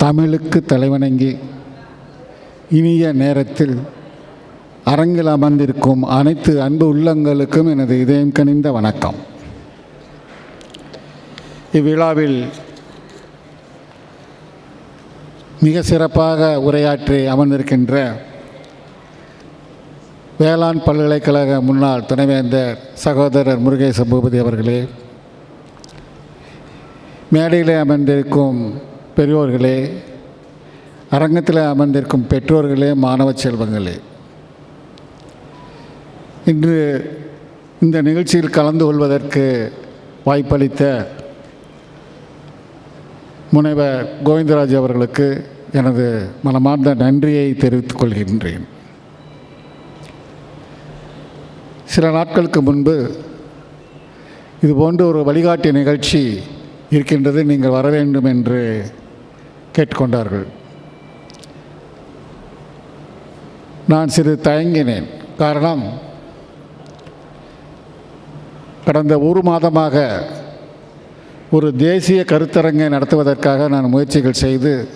தமிழுக்கு தலைவணங்கி இனிய நேரத்தில் அரங்கில் அமர்ந்திருக்கும் அனைத்து அன்பு உள்ளங்களுக்கும் எனது இதயம் கனிந்த வணக்கம். இவ்விழாவில் மிக சிறப்பாக உரையாற்றி அமர்ந்திருக்கின்ற வேளாண் பல்கலைக்கழக முன்னாள் துணைவேந்தர் சகோதரர் முருகேச பூபதி அவர்களே மேடையில் அமர்ந்திருக்கும் பெரியோர்களே அரங்கத்தில் அமர்ந்திருக்கும் பெற்றோர்களே மாணவ செல்வங்களே. இன்று இந்த நிகழ்ச்சியில் கலந்து கொள்வதற்கு வாய்ப்பளித்த முனைவர் கோவிந்தராஜ் அவர்களுக்கு எனது மனமார்ந்த நன்றியை தெரிவித்துக் கொள்கின்றேன். சில நாட்களுக்கு முன்பு இது போன்ற ஒரு வழிகாட்டி நிகழ்ச்சி இருக்கின்றது நீங்கள் வர வேண்டும் என்று கேட்டுக்கொண்டார்கள். நான் சிறிது தயங்கினேன். காரணம் கடந்த ஒரு மாதமாக ஒரு தேசிய கருத்தரங்கை நடத்துவதற்காக நான் முயற்சிகள் செய்து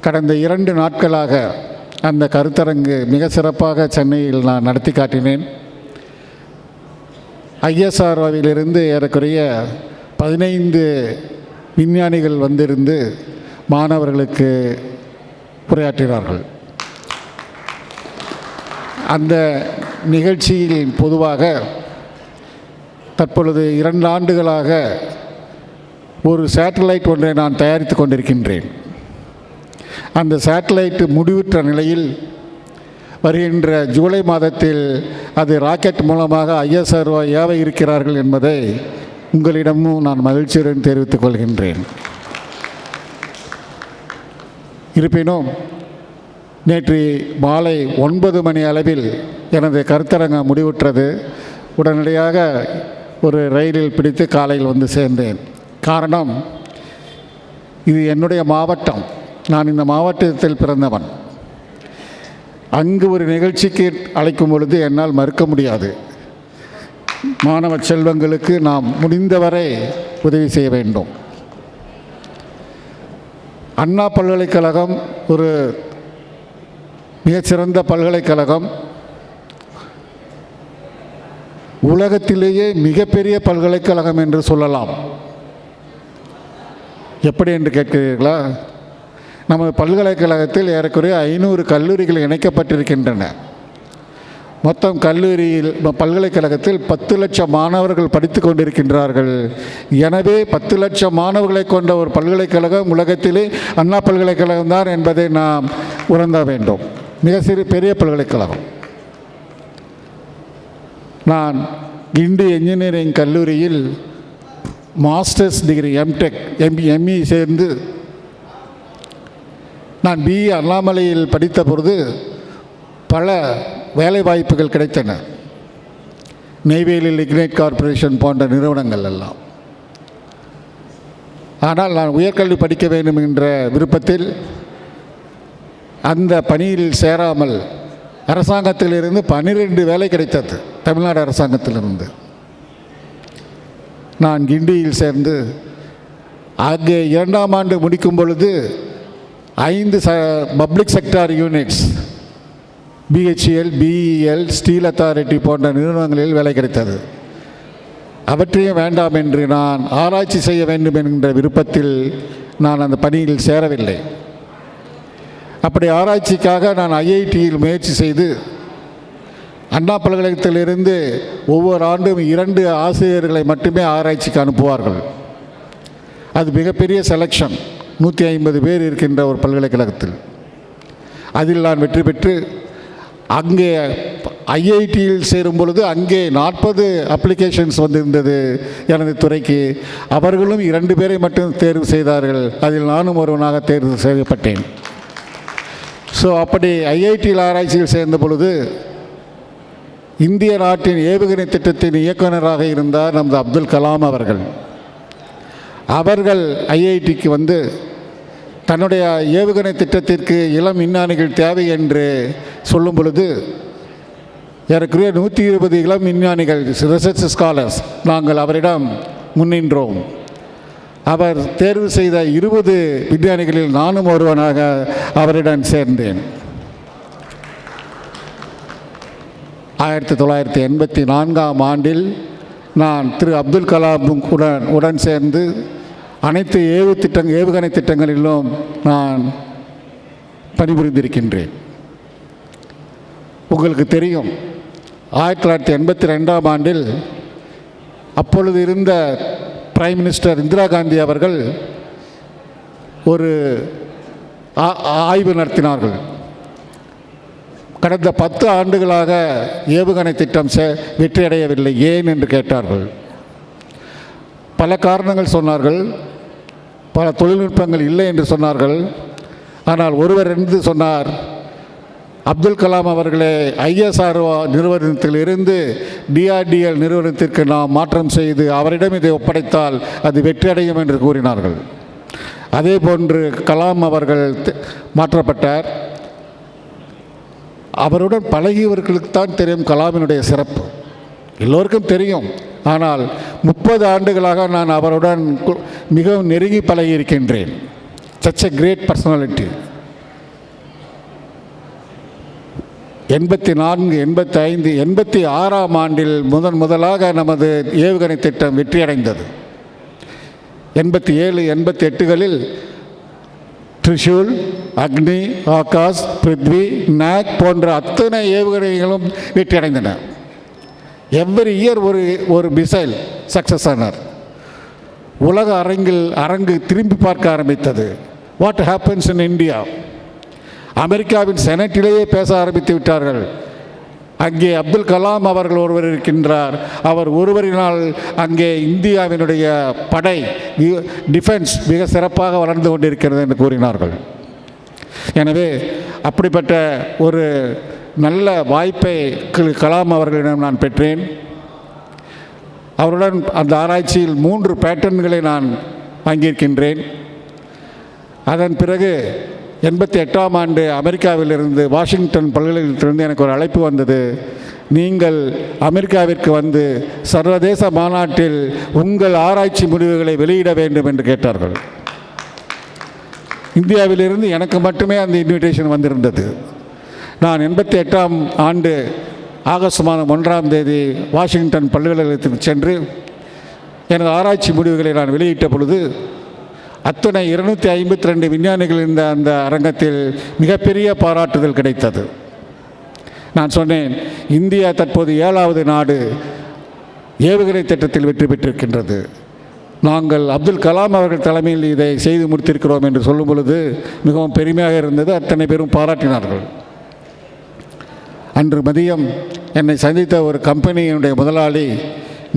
கடந்த இரண்டு நாட்களாக அந்த கருத்தரங்கு மிக சிறப்பாக சென்னையில் நான் நடத்தி காட்டினேன். ஐஎஸ்ஆர்ஓவிலிருந்து ஏறக்குறைய பதினைந்து விஞ்ஞானிகள் வந்திருந்து மாணவர்களுக்கு உரையாற்றினார்கள். அந்த நிகழ்ச்சியில் பொதுவாக தற்பொழுது இரண்டு ஆண்டுகளாக ஒரு சேட்டலைட் ஒன்றை நான் தயாரித்து கொண்டிருக்கின்றேன். அந்த சேட்டலைட் முடிவுற்ற நிலையில் வருகின்ற ஜூலை மாதத்தில் அது ராக்கெட் மூலமாக ஐஎஸ்ஆர்ஓ ஏவ இருக்கிறார்கள் என்பதை உங்களிடமும் நான் மகிழ்ச்சியுடன் தெரிவித்துக் கொள்கின்றேன். இருப்பினும் நேற்று மாலை ஒன்பது மணி அளவில் எனது கருத்தரங்கம் முடிவுற்றது. உடனடியாக ஒரு ரயிலில் பிடித்து காலையில் வந்து சேர்ந்தேன். காரணம் இது என்னுடைய மாவட்டம். நான் இந்த மாவட்டத்தில் பிறந்தவன். அங்கு ஒரு நிகழ்ச்சிக்கு அழைக்கும் பொழுது என்னால் மறுக்க முடியாது. மாணவ செல்வங்களுக்கு நாம் முடிந்தவரை உதவி செய்ய வேண்டும். அண்ணா பல்கலைக்கழகம் ஒரு மிகச்சிறந்த பல்கலைக்கழகம். உலகத்திலேயே மிகப்பெரிய பல்கலைக்கழகம் என்று சொல்லலாம். எப்படி என்று கேட்கிறீர்களா? நமது பல்கலைக்கழகத்தில் ஏறக்குறைய ஐநூறு கல்லூரிகள் இணைக்கப்பட்டிருக்கின்றன. மொத்தம் கல்லூரியில் பல்கலைக்கழகத்தில் பத்து லட்சம் மாணவர்கள் படித்து கொண்டிருக்கின்றார்கள். எனவே பத்து லட்சம் மாணவர்களை கொண்ட ஒரு பல்கலைக்கழகம் உலகத்திலே அண்ணா பல்கலைக்கழகம் தான் என்பதை நாம் உணர்ந்த வேண்டும். மிக சிறு பெரிய பல்கலைக்கழகம். நான் கிண்டி என்ஜினியரிங் கல்லூரியில் masters degree M Tech M M E சேர்ந்து நான் பிஇ அண்ணாமலையில் படித்த பொழுது பல வேலைவாய்ப்புகள் கிடைத்தன. நெய்வேலியில் இக்னைட் கார்ப்பரேஷன் போன்ற நிறுவனங்கள் எல்லாம். ஆனால் நான் உயர்கல்வி படிக்க வேண்டும் என்ற விருப்பத்தில் அந்த பணியில் சேராமல் அரசாங்கத்திலிருந்து பன்னிரெண்டு வேலை கிடைத்தது தமிழ்நாடு அரசாங்கத்திலிருந்து. நான் கிண்டியில் சேர்ந்து அங்கே இரண்டாம் ஆண்டு முடிக்கும் பொழுது ஐந்து ச public sector units B H E L B E L steel authority போன்ற நிறுவனங்களில் வேலை கிடைத்தது. அவற்றையும் வேண்டாம் என்று நான் ஆராய்ச்சி செய்ய வேண்டும் என்கின்ற விருப்பத்தில் நான் அந்த பணியில் சேரவில்லை. அப்படி ஆராய்ச்சிக்காக நான் ஐஐடியில் முயற்சி செய்து அண்ணா பல்கலைக்கழகத்திலிருந்து ஒவ்வொரு ஆண்டும் இரண்டு ஆசிரியர்களை மட்டுமே ஆராய்ச்சிக்கு அனுப்புவார்கள். அது மிகப்பெரிய செலெக்ஷன் நூற்றி ஐம்பது பேர் இருக்கின்ற ஒரு பல்கலைக்கழகத்தில். அதில் நான் வெற்றி பெற்று அங்கே ஐஐடியில் சேரும் பொழுது அங்கே நாற்பது அப்ளிகேஷன்ஸ் வந்திருந்தது எனது துறைக்கு. அவர்களும் இரண்டு பேரை மட்டும் தேர்வு செய்தார்கள். அதில் நானும் ஒருவனாக தேர்வு செய்யப்பட்டேன். ஸோ அப்படி ஐஐடியில் ஆராய்ச்சியில் சேர்ந்த பொழுது இந்திய நாட்டின் ஏவுகணை திட்டத்தின் இயக்குநராக இருந்தார் நமது அப்துல் கலாம் அவர்கள். அவர்கள் ஐஐடிக்கு வந்து தன்னுடைய ஏவுகணை திட்டத்திற்கு இளம் விஞ்ஞானிகள் தேவை என்று சொல்லும் பொழுது ஏறக்குறைய நூற்றி இருபது இளம் விஞ்ஞானிகள் ரிசர்ச் ஸ்காலர்ஸ் நாங்கள் அவரிடம் முன்னின்றோம். அவர் தேர்வு செய்த இருபது விஞ்ஞானிகளில் நானும் ஒருவனாக அவரிடம் சேர்ந்தேன். ஆயிரத்தி தொள்ளாயிரத்தி எண்பத்தி நான்காம் ஆண்டில் நான் திரு அப்துல் கலாம் உடன் உடன் சேர்ந்து அனைத்து ஏவு திட்டங் ஏவுகணை திட்டங்களிலும் நான் பணிபுரிந்திருக்கின்றேன். உங்களுக்கு தெரியும் ஆயிரத்தி தொள்ளாயிரத்தி எண்பத்தி ரெண்டாம் ஆண்டில் அப்பொழுது இருந்த பிரைம் மினிஸ்டர் இந்திரா காந்தி அவர்கள் ஒரு ஆ- ஆய்வு நடத்தினார்கள். கடந்த பத்து ஆண்டுகளாக ஏவுகணை திட்டம் செ வெற்றியடையவில்லை ஏன் என்று கேட்டார்கள். பல காரணங்கள் சொன்னார்கள். பல தொழில்நுட்பங்கள் இல்லை என்று சொன்னார்கள். ஆனால் ஒருவர் என்று சொன்னார் அப்துல் கலாம் அவர்களே ஐஎஸ்ஆர்ஓ நிறுவனத்தில் இருந்து டிஆர்டிஎல் நிறுவனத்திற்கு நாம் மாற்றம் செய்து அவரிடம் இதை ஒப்படைத்தால் அது வெற்றியடையும் என்று கூறினார்கள். அதே போன்று கலாம் அவர்கள் மாற்றப்பட்டார். அவருடன் பழகியவர்களுக்கு தான் தெரியும் கலாமினுடைய சிறப்பு. எல்லோருக்கும் தெரியும். ஆனால் முப்பது ஆண்டுகளாக நான் அவருடன் கு- மிகவும் நெருங்கி பழகியிருக்கின்றேன். சச் எ கிரேட் பர்சனாலிட்டி எண்பத்தி நான்கு எண்பத்தி ஐந்து எண்பத்தி ஆறாம் ஆண்டில் முதன் முதலாக நமது ஏவுகணை திட்டம் வெற்றியடைந்தது. எண்பத்தி ஏழு எண்பத்தி எட்டுகளில் த்ரிஷூல் அக்னி ஆகாஷ் பிருத்வி நாக் போன்ற அத்தனை ஏவுகணைகளும் வெற்றியடைந்தன. எவ்ரி இயர் ஒரு ஒரு மிசைல் சக்ஸஸ் ஆனார். உலக அரங்கில் அரங்கு திரும்பி பார்க்க ஆரம்பித்தது. வாட் ஹேப்பன்ஸ் இன் இந்தியா அமெரிக்காவின் செனட்டிலேயே பேச ஆரம்பித்து விட்டார்கள். அங்கே அப்துல் கலாம் அவர்கள் ஒருவர் இருக்கின்றார். அவர் ஒருவரினால் அங்கே இந்தியாவினுடைய படை டிஃபென்ஸ் மிக சிறப்பாக வளர்ந்து கொண்டிருக்கிறது என்று கூறினார்கள். எனவே அப்படிப்பட்ட ஒரு நல்ல வாய்ப்பை கலாம் அவர்களிடம் நான் பெற்றேன். அவருடன் அந்த ஆராய்ச்சியில் மூன்று பேட்டர்ன்களை நான் வாங்கியிருக்கின்றேன். அதன் பிறகு எண்பத்தி எட்டாம் ஆண்டு அமெரிக்காவிலிருந்து வாஷிங்டன் பல்கலைக்கழகத்திலிருந்து எனக்கு ஒரு அழைப்பு வந்தது. நீங்கள் அமெரிக்காவிற்கு வந்து சர்வதேச மாநாட்டில் உங்கள் ஆராய்ச்சி முடிவுகளை வெளியிட வேண்டும் என்று கேட்டார்கள். இந்தியாவிலிருந்து எனக்கு மட்டுமே அந்த இன்விடேஷன் வந்திருந்தது. நான் எண்பத்தி எட்டாம் ஆண்டு ஆகஸ்ட் மாதம் ஒன்றாம் தேதி வாஷிங்டன் பல்கலைக்கழகத்துக்கு சென்று எனது ஆராய்ச்சி முடிவுகளை நான் வெளியிட்ட பொழுது அத்தனை இருநூற்றி ஐம்பத்தி ரெண்டு விஞ்ஞானிகள் இருந்த அந்த அரங்கத்தில் மிகப்பெரிய பாராட்டுதல் கிடைத்தது. நான் சொன்னேன் இந்தியா தற்போது ஏழாவது நாடு ஏவுகணை திட்டத்தில் வெற்றி பெற்றிருக்கின்றது. நாங்கள் அப்துல் கலாம் அவர்கள் தலைமையில் இதை செய்து முடித்திருக்கிறோம் என்று சொல்லும் பொழுது மிகவும் பெருமையாக இருந்தது. அத்தனை பேரும் பாராட்டினார்கள். அன்று மதியம் என்னை சந்தித்த ஒரு கம்பெனியினுடைய முதலாளி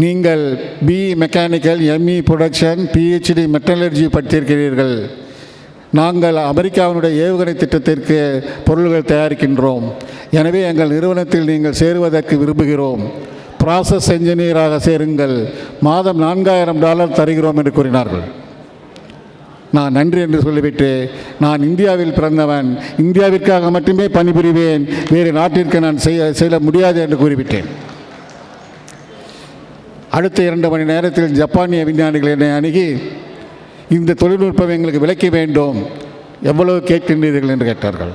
நீங்கள் B E mechanical M E production PhD metallurgy படித்திருக்கிறீர்கள். நாங்கள் அமெரிக்காவினுடைய ஏவுகணை திட்டத்திற்கு பொருள்கள் தயாரிக்கின்றோம். எனவே எங்கள் நிறுவனத்தில் நீங்கள் சேருவதற்கு விரும்புகிறோம். ப்ராசஸ் என்ஜினியராக சேருங்கள். மாதம் நான்காயிரம் டாலர் தருகிறோம் என்று கூறினார்கள். நான் நன்றி என்று சொல்லிவிட்டு நான் இந்தியாவில் பிறந்தவன் இந்தியாவிற்காக மட்டுமே பணிபுரிவேன் வேறு நாட்டிற்கு நான் செய்ய செய்ய முடியாது என்று கூறிவிட்டேன். அடுத்த இரண்டு மணி நேரத்தில் ஜப்பானிய விஞ்ஞானிகள் என்னை அணுகி இந்த தொழில்நுட்பம் எங்களுக்கு விளக்க வேண்டும் எவ்வளவு கேட்கின்றீர்கள் என்று கேட்டார்கள்.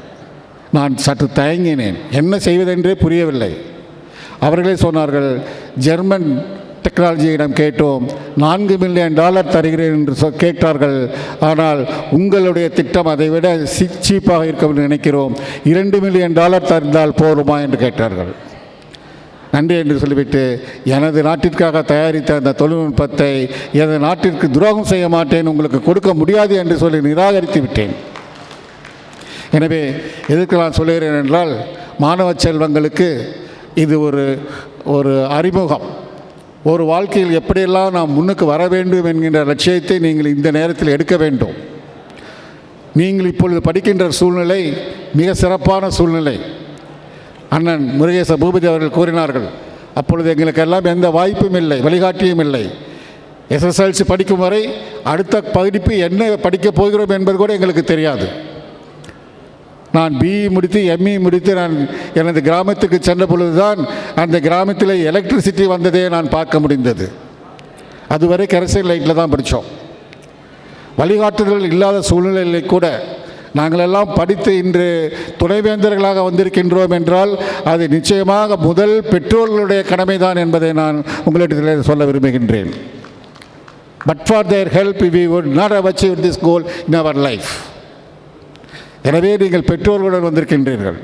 நான் சற்று தயங்கினேன். என்ன செய்வதென்றே புரியவில்லை. அவர்களே சொன்னார்கள் ஜெர்மன் டெக்னாலஜியிடம் கேட்டோம். நான்கு மில்லியன் டாலர் தருகிறேன் என்று சொ கேட்டார்கள். ஆனால் உங்களுடைய திட்டம் அதை விட சி சீப்பாக இருக்கும் நினைக்கிறோம். இரண்டு மில்லியன் டாலர் தந்தால் போருமா என்று கேட்டார்கள். நன்றி என்று சொல்லிவிட்டு எனது நாட்டிற்காக தயாரித்த அந்த தொழில்நுட்பத்தை எனது நாட்டிற்கு துரோகம் செய்ய மாட்டேன் உங்களுக்கு கொடுக்க முடியாது என்று சொல்லி நிராகரித்து விட்டேன். எனவே எதுக்கு நான் சொல்லுகிறேன் என்றால் மாணவ செல்வங்களுக்கு இது ஒரு ஒரு அறிமுகம். ஒரு வாழ்க்கையில் எப்படியெல்லாம் நாம் முன்னுக்கு வர வேண்டும் என்கின்ற லட்சியத்தை நீங்கள் இந்த நேரத்தில் எடுக்க வேண்டும். நீங்கள் இப்பொழுது படிக்கின்ற சூழ்நிலை மிக சிறப்பான சூழ்நிலை. அண்ணன் முருகேச பூபதி அவர்கள் கூறினார்கள் அப்பொழுது எங்களுக்கெல்லாம் எந்த வாய்ப்பும் இல்லை வழிகாட்டியும் இல்லை. எஸ்எஸ்எல்சி படிக்கும் வரை அடுத்த படிப்பு என்ன படிக்கப் போகிறோம் என்பது கூட எங்களுக்கு தெரியாது. நான் பிஇ முடித்து எம்இ முடித்து நான் எனது கிராமத்துக்கு சென்ற பொழுதுதான் அந்த கிராமத்தில் எலக்ட்ரிசிட்டி வந்ததே நான் பார்க்க முடிந்தது. அதுவரை கரசல் லைட்டில் தான் படித்தோம். வழிகாட்டுதல் இல்லாத சூழ்நிலையில் கூட நாங்களெல்லாம் படித்து இன்று துணைவேந்தர்களாக வந்திருக்கின்றோம் என்றால் அது நிச்சயமாக முதல் பெற்றோர்களுடைய கடமை தான் என்பதை நான் உங்களிடத்தில் சொல்ல விரும்புகின்றேன். But for their help we would not achieve this goal in our life எனவே நீங்கள் பெற்றோர்களுடன் வந்திருக்கின்றீர்கள்.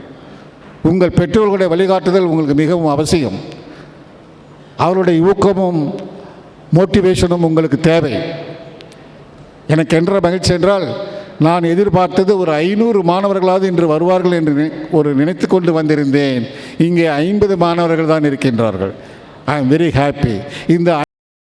உங்கள் பெற்றோர்களுடைய வழிகாட்டுதல் உங்களுக்கு மிகவும் அவசியம். அவருடைய ஊக்கமும் மோட்டிவேஷனும் உங்களுக்கு தேவை. எனக்கு என்ற மகிழ்ச்சி என்றால் நான் எதிர்பார்த்தது ஒரு ஐநூறு மாணவர்களாவது இன்று வருவார்கள் என்று ஒரு நினைத்து கொண்டு வந்திருந்தேன். இங்கே ஐம்பது மாணவர்கள் தான் இருக்கின்றார்கள். ஐ எம் வெரி ஹாப்பி இந்த